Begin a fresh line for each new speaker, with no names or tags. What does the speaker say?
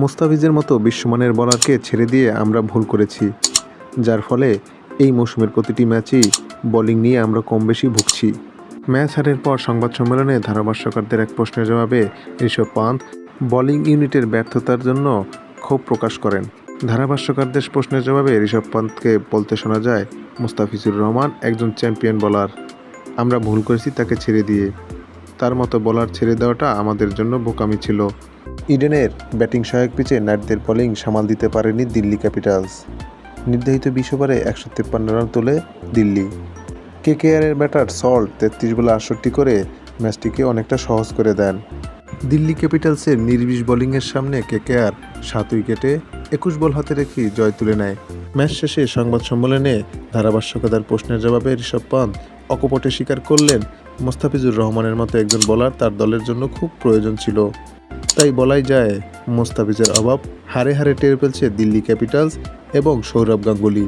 মোস্তাফিজের মতো বিশ্বমানের বলারকে ছেড়ে দিয়ে আমরা ভুল করেছি, যার ফলে এই মৌসুমের প্রতিটি ম্যাচেই বোলিং নিয়ে আমরা কম বেশি ভুগছি। ম্যাচ হারের পর সংবাদ সম্মেলনে ধারাভাষ্যকারদের এক প্রশ্নের জবাবে ঋষভ পান্ত বোলিং ইউনিটের ব্যর্থতার জন্য ক্ষোভ প্রকাশ করেন। ধারাভাষ্যকারদের প্রশ্নের জবাবে ঋষভ পান্তকে বলতে শোনা যায়, মুস্তাফিজুর রহমান একজন চ্যাম্পিয়ন বলার। আমরা ভুল করেছি তাকে ছেড়ে দিয়ে। তার মতো বলার ছেড়ে দেওয়াটা আমাদের জন্য বোকামি ছিল। ইডেনের ব্যাটিং সহায়ক পিচে নাইটদের বোলিং সামাল দিতে পারেনি দিল্লি ক্যাপিটালস। নির্ধারিত বিশ ওভারে একশো তেপ্পান্ন রান তোলে দিল্লি। কেকেআরের ব্যাটার সল্ট তেত্রিশ বলে আটষট্টি করে ম্যাচটিকে অনেকটা সহজ করে দেন। দিল্লি ক্যাপিটালসের নির্বিষ বোলিংয়ের সামনে কেকেআর সাত উইকেটে একুশ বল হাতে রেখে জয় তুলে নেয়। ম্যাচ শেষে সংবাদ সম্মেলনে ধারাভাষ্যকার প্রশ্নের জবাবে ঋষভ পান্ত অকপটে স্বীকার করলেন, মোস্তাফিজুর রহমানের মতো একজন বোলার তার দলের জন্য খুব প্রয়োজন ছিল। তাই বলাই যায় মোস্তাফিজের অভাব হারে হারে টের পেলছে দিল্লি ক্যাপিটালস এবং সৌরভ গাঙ্গুলি।